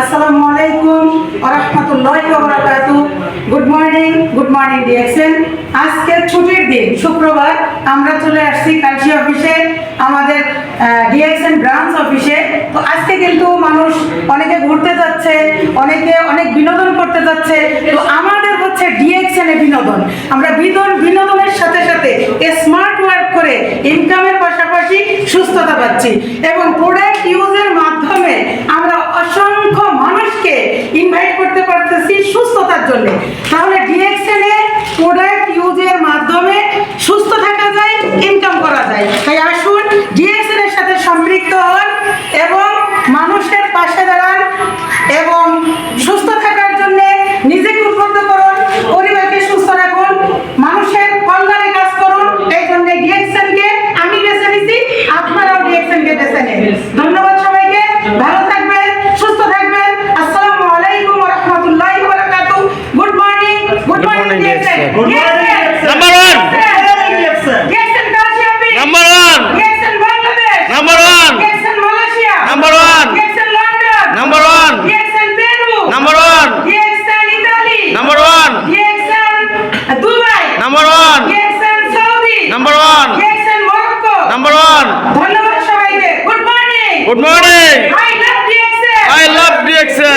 আসসালামু আলাইকুম good morning good morning আজকে ছুটির দিন, শুক্রবার, আমরা চলে আসছি অফিসে, আমাদের ডিএক্সএন ব্রাঞ্চ অফিসে। তো আজকে কিন্তু মানুষ অনেকে ঘুরতে যাচ্ছে, অনেকে অনেক বিনোদন করতে যাচ্ছে। তো আমাদের হচ্ছে ডিএক্সএন এ বিনোদন। আমরা বিনোদন বিনোদনের সাথে সাথে স্মার্ট ওয়ার্ক করে ইনকামের পাশাপাশি সুস্থতা পাচ্ছি। এবং প্রোডাক্ট ইউজের মাধ্যমে আমরা অসংখ্য মানুষকে ইনভাইট করতে পারতেছি সুস্থতার জন্য। তাহলে ডিএক্সএলে প্রোডাক্ট ইউজের মাধ্যমে সুস্থ থাকা যায় ইনকাম করা যায়। তাই আসুন ডিএক্সএলের সাথে সম্পৃক্ত হন এবং মানুষের পাশে দাঁড়ান Good morning, Number one. Number one. Number one. Number one. Number one. Number one. Number one. Number one. Number one. Number one. ধন্যবাদ সবাইকে good morning good morning I love DXL I